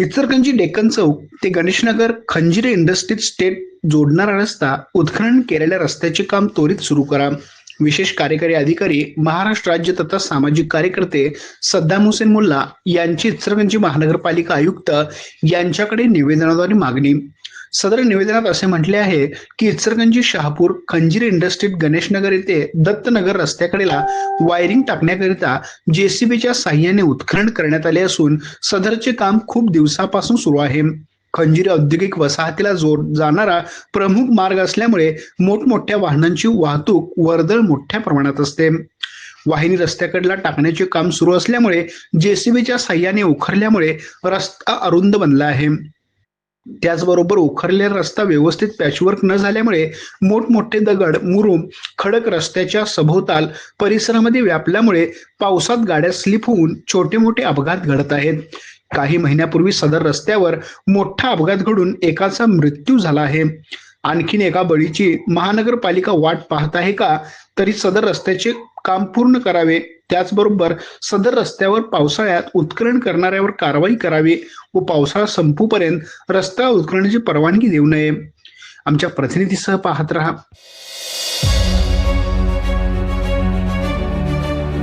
इचरगंजी डेक्कन चौक ते Ganeshnagar Khanjire industries state जोडणारा रस्ता उत्खनन केलेल्या रस्त्याचे काम त्वरित सुरू करा. विशेष कार्यकारी अधिकारी महाराष्ट्र राज्य तथा सामाजिक कार्यकर्ते सद्दाम हुसेन मुल्ला यांची इचरगंजी महानगरपालिका आयुक्त यांच्याकडे निवेदनाद्वारे मागणी. सदर निवेदनात असे म्हटले आहे की इचरगंजी शहापूर खंजीर इंडस्ट्रीत गणेशनगर येथे दत्तनगर रस्त्याकडेला वायरिंग टाकण्याकरिता जेसीबीच्या साह्याने उत्खनन करण्यात आले असून सदरचे काम खूप दिवसापासून सुरू आहे. खंजीर औद्योगिक वसाहतीला जोड जाणारा प्रमुख मार्ग असल्यामुळे मोठमोठ्या वाहनांची वाहतूक वर्दळ मोठ्या प्रमाणात असते. वाहिनी रस्त्याकडला टाकण्याचे काम सुरू असल्यामुळे जेसीबीच्या साह्याने उखरल्यामुळे रस्ता अरुंद बनला आहे. त्याचबरोबर उखरलेला रस्ता व्यवस्थित पॅचवर्क न झाल्यामुळे मोठमोठे दगड मुरुम खडक रस्त्याच्या सभोवताल परिसरामध्ये व्यापल्यामुळे पावसात गाड्या स्लिप होऊन छोटे मोठे अपघात घडत आहेत. काही महिन्यापूर्वी सदर रस्त्यावर मोठा अपघात घडून एकाचा मृत्यू झाला आहे. आणखीन एका बळीची महानगरपालिका वाट पाहत आहे का? तरी सदर रस्त्याचे काम पूर्ण करावे. त्याचबरोबर सदर रस्त्यावर पावसाळ्यात उत्खनन करणाऱ्यावर कारवाई करावी व पावसाळा संपूपर्यंत रस्ता उत्खननाची परवानगी देऊ नये. आमच्या प्रतिनिधीसह पाहत रहा.